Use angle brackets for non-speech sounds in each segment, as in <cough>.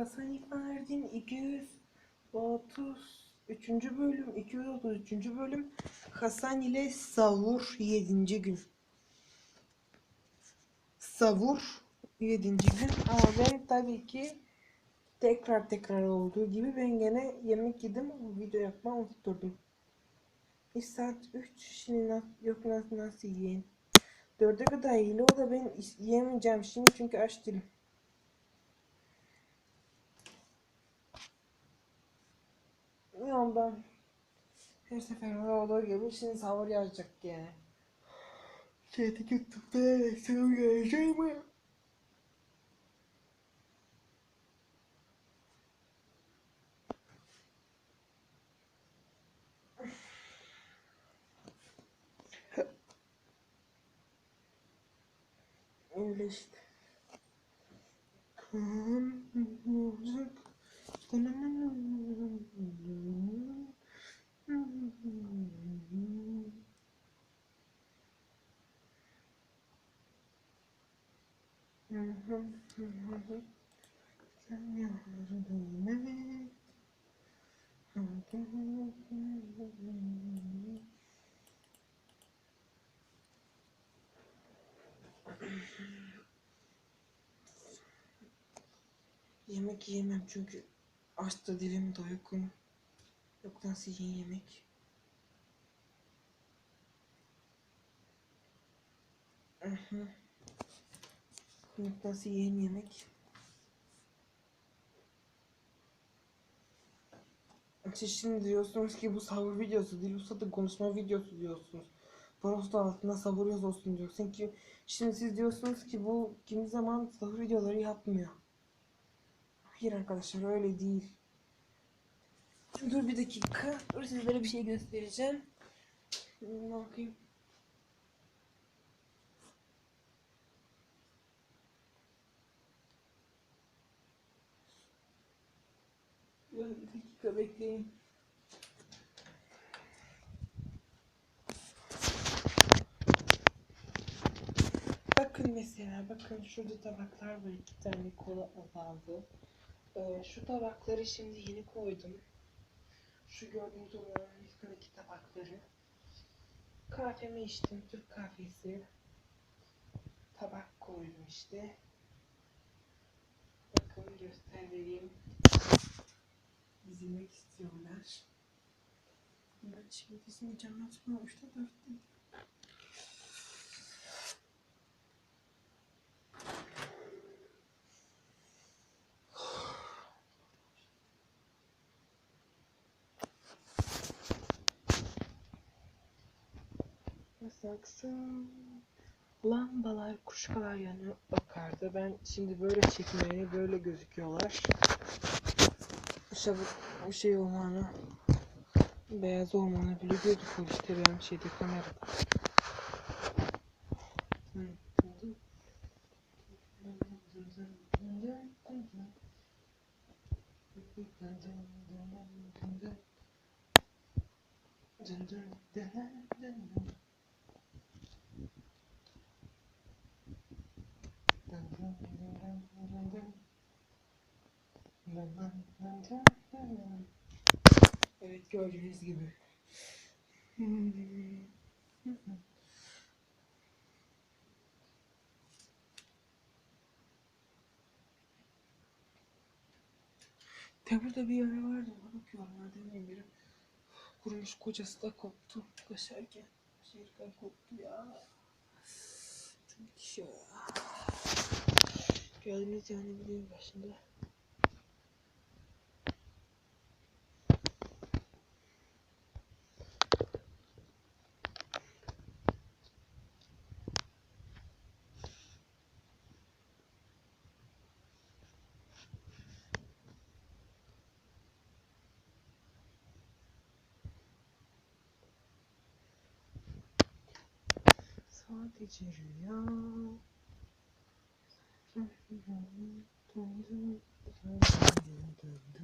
Hasan İlmerdin 233. bölüm 233. bölüm Hasan ile Savur 7. gün. Savur 7. gün ama ben tabii ki tekrar tekrar olduğu gibi ben gene yemek yedim video yapma unuttum. İş saat 3 şimdi na- yok nasıl nasıl yiyeyim. Dörde kadar yiyelim o da ben yiyemeyeceğim şimdi çünkü aç değilim. Yoldan her sefer olduğu gibi şimdi sahur yazacak yani. Şeyde YouTube'da sahur yazacak mı? Öyle işte. Sen et. Yemek yiyemem çünkü aç da dilim doygun. Yok nasıl yiyeyim yemek? Yok nasıl yiyeyim yemek? Siz şimdi diyorsunuz ki bu sahur videosu değil, bu zaten konuşma videosu diyorsunuz. Prosto altında sahur yaz olsun diyorsun ki şimdi siz diyorsunuz ki bu kimi zaman sahur videoları yapmıyor. Hayır arkadaşlar öyle değil. Dur bir dakika. Dur sizlere bir şey göstereceğim. Ne bakayım. Bir dakika bekleyin. Bakın mesela bakın şurada tabaklar var iki tane kola azaldı. Ee, şu tabakları şimdi yeni koydum. Şu gördüğünüz olan üstündeki tabakları. Kahvemi içtim Türk kahvesi. Tabak koydum işte. Bakın göster vereyim. İstiyorlar. Ben şimdi dizmeyeceğim. Açma. Üçte dörtte. Basaksın. Lambalar, kuşkalar yanıyor bakardı. Ben şimdi böyle çekimleri böyle gözüküyorlar. İşte bu, şey olmanı beyaz olmanı bile gözüküyor işte benim şeyde kamerada. Evet gördüğünüz gibi. Burada bir yara vardı ona bakıyorum nereden biri. Kurumuş kocası da koptu koşarken. Koşarken koptu ya. Ki şu. Gördüğünüz yani videonun başında. 发第几日呀？三个五，等等等等等。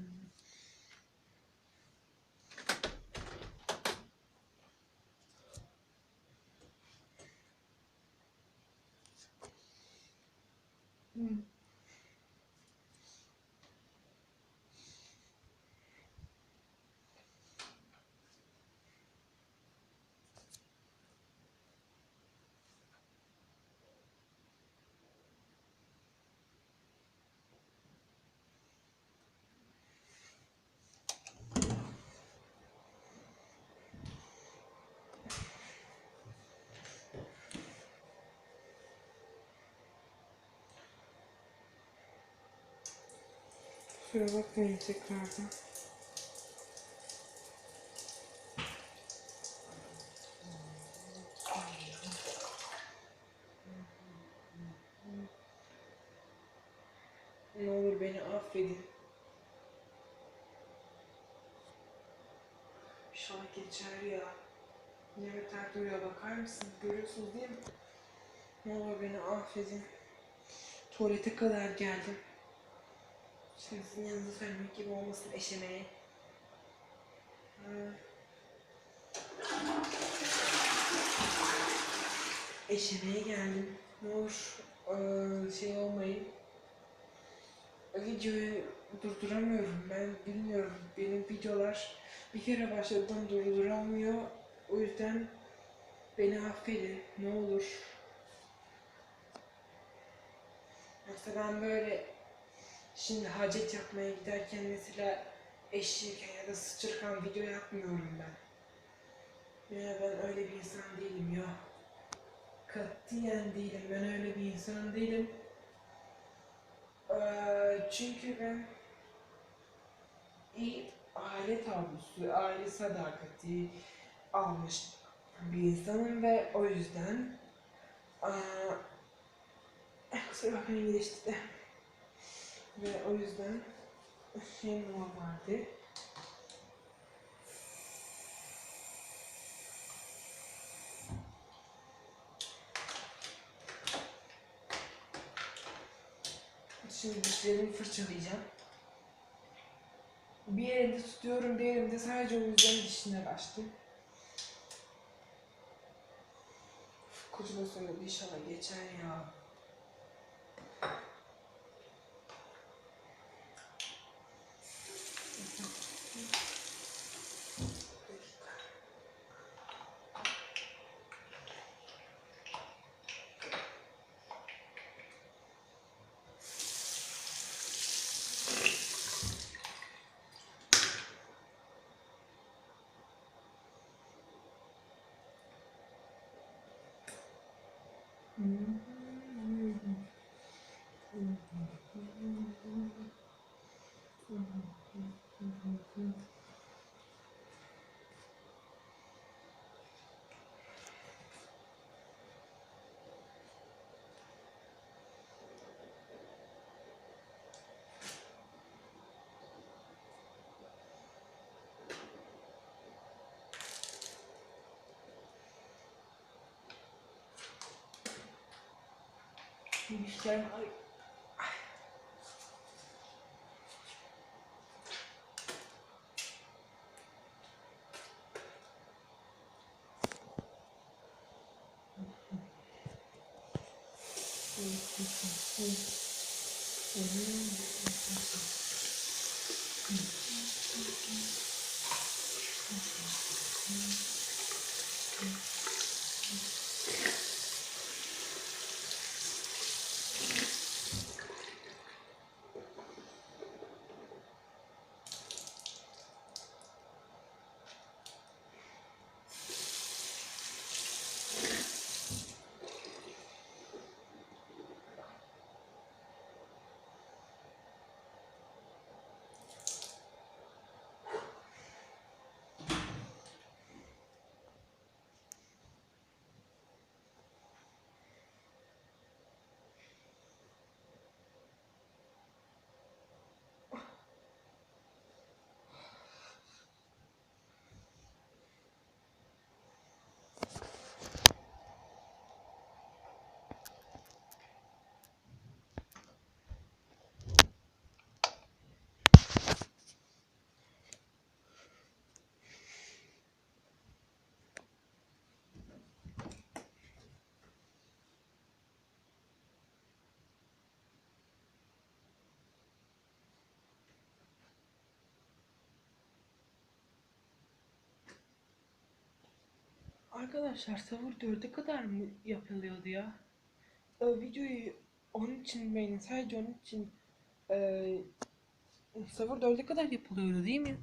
Kusura bakmayın tekrardan. Ne olur beni affedin. İnşallah geçer ya. Yemekler duruyor bakar mısın? Görüyorsunuz değil mi? Ne olur beni affedin. Tuvalete kadar geldim. Şimdi sizin yanınıza söylemek gibi olmasın eşemeğe. Hmm. Eşemeğe geldim. Ne olur eee, şey olmayın. Videoyu durduramıyorum. Ben bilmiyorum. Benim videolar bir kere başladım durduramıyor. O yüzden beni affedin. Ne olur. Yoksa ben böyle şimdi hacet yapmaya giderken mesela eşeğirken ya da sıçırken video yapmıyorum ben. Ya ben öyle bir insan değilim ya. Katiyen değilim. Ben öyle bir insan değilim. Ee, çünkü ben iyi aile tablosu, aile sadakati almış bir insanım ve o yüzden eee <laughs> kusura bakmayın geçti de ve o yüzden şey normaldi. Şimdi dişlerimi fırçalayacağım. Bir elimde tutuyorum, bir elimde sadece o yüzden dişine açtım. Kocama söyledi inşallah geçer ya. 嗯。oczywiście. Mm-hmm. Arkadaşlar sahur 4'e kadar mı yapılıyordu ya? Ee, videoyu onun için beğenin. Sadece onun için ee, sahur 4'e kadar yapılıyordu değil mi?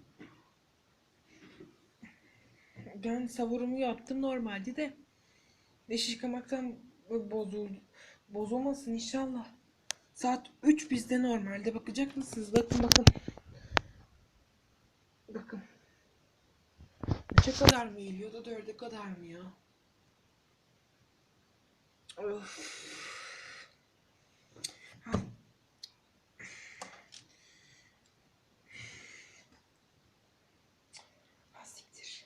Ben savurumu yaptım normalde de diş yıkamaktan bozuldu. Bozulmasın inşallah. Saat 3 bizde normalde. Bakacak mısınız? Bakın bakın. Bakın. 3'e kadar mı geliyordu? 4'e kadar mı ya? Of. Siktir.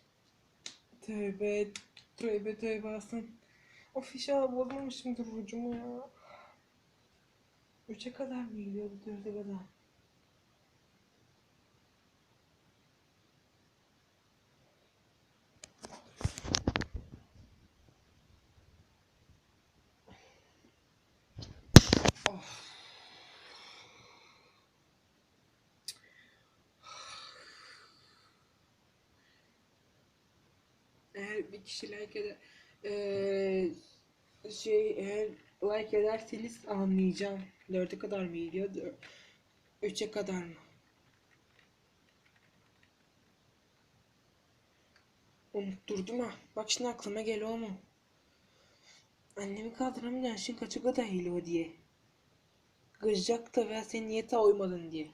Tövbe, tövbe tövbe asın. Of inşallah bozmamışımdır rucumu ya. Üçe kadar mı geliyordu, dörde kadar? Kişi like eee, şey eğer like ederseniz anlayacağım. Dörde kadar mı? Dör- Üçe kadar mı? Unutturdum ha. Bak şimdi aklıma geliyor mu? Annemi kaldıramayacaksın şimdi kaça kadar geliyor diye. Kızacak da ve sen niyete uymadın diye.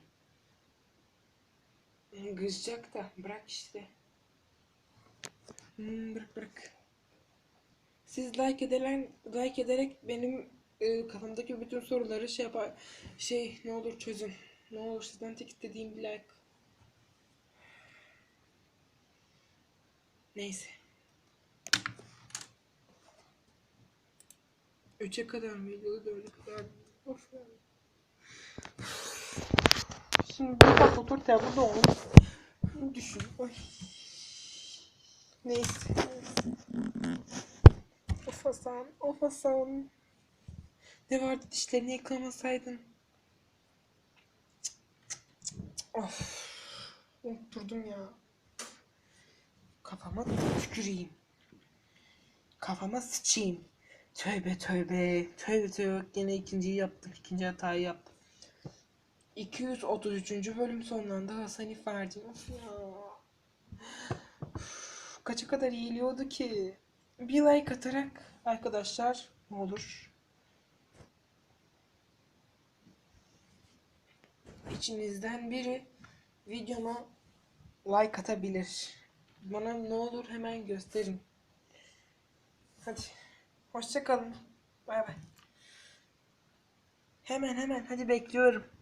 Hı, Kızacak da bırak işte. Hmm, bırak bırak. Siz like ederek, like ederek benim e, kafamdaki bütün soruları şey yapar, şey ne olur çözün. Ne olur sizden tek istediğim bir like. Neyse. Üçe kadar mı geliyordu, dörde kadar mı? Of. Şimdi bir bak otur burada onu düşün. Ay. Neyse. Of Hasan, of Hasan. Ne vardı dişlerini yıkamasaydın. Of. Unutturdum ya. Kafama tüküreyim. Kafama sıçayım. Tövbe tövbe. Tövbe tövbe. Yine ikinciyi yaptım. İkinci hatayı yaptım. 233. bölüm sonlandı. Hasan İferdi. Of ya. Kaça kadar iyiliyordu ki? Bir like atarak arkadaşlar ne olur. İçinizden biri videoma like atabilir. Bana ne olur hemen gösterin. Hadi. Hoşça kalın. Bay bay. Hemen hemen hadi bekliyorum.